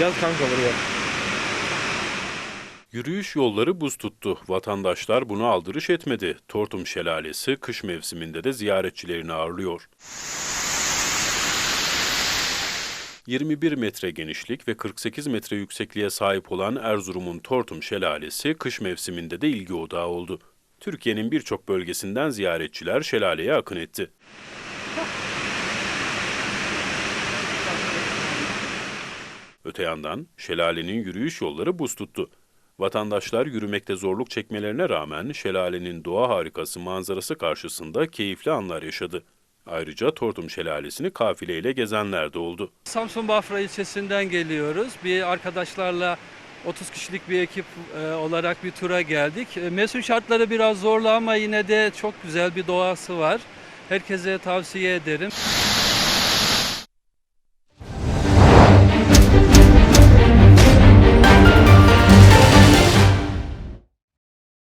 Yaz kanka buraya. Yürüyüş yolları buz tuttu. Vatandaşlar bunu aldırış etmedi. Tortum Şelalesi kış mevsiminde de ziyaretçilerini ağırlıyor. 21 metre genişlik ve 48 metre yüksekliğe sahip olan Erzurum'un Tortum Şelalesi kış mevsiminde de ilgi odağı oldu. Türkiye'nin birçok bölgesinden ziyaretçiler şelaleye akın etti. Öte yandan şelalenin yürüyüş yolları buz tuttu. Vatandaşlar yürümekte zorluk çekmelerine rağmen şelalenin doğa harikası manzarası karşısında keyifli anlar yaşadı. Ayrıca Tortum Şelalesi'ni kafileyle gezenler de oldu. Samsun Bafra ilçesinden geliyoruz. Bir arkadaşlarla 30 kişilik bir ekip e, olarak bir tura geldik. E, Mevsim şartları biraz zorlu ama yine de çok güzel bir doğası var. Herkese tavsiye ederim.